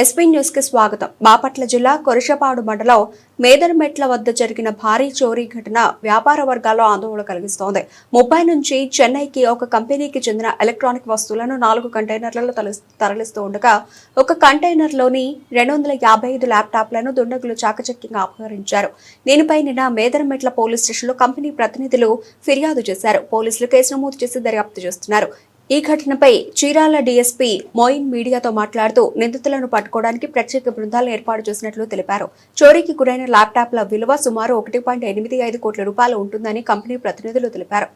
SP న్యూస్కి స్వాగతం. బాపట్ల జిల్లా కొరిషపాడు మండలం మేదర్మెట్ల వద్ద జరిగిన భారీ చోరీ ఘటన వ్యాపార వర్గాల్లో ఆందోళన కలిగిస్తోంది. ముప్పై నుంచి చెన్నైకి ఒక కంపెనీకి చెందిన ఎలక్ట్రానిక్ వస్తువులను నాలుగు కంటైనర్లలో తరలిస్తూ ఉండగా ఒక కంటైనర్లోని రెండు వందల యాభై ఐదు ల్యాప్టాప్లను దుండగులు చాకచక్యంగా అపహరించారు. దీనిపై నిన్న మేదర్మెట్ల పోలీస్ స్టేషన్లో కంపెనీ ప్రతినిధులు ఫిర్యాదు చేశారు. పోలీసులు కేసు నమోదు చేసి దర్యాప్తు చేస్తున్నారు. ఈ ఘటనపై చీరాల డీఎస్పీ మోయిన్ మీడియాతో మాట్లాడుతూ నిందితులను పట్టుకోవడానికి ప్రత్యేక బృందాలను ఏర్పాటు చేసినట్లు తెలిపారు. చోరీకి గురైన ల్యాప్టాప్ల విలువ సుమారు ఒకటి పాయింట్ ఎనిమిది ఐదు కోట్ల రూపాయలు ఉంటుందని కంపెనీ ప్రతినిధులు తెలిపారు.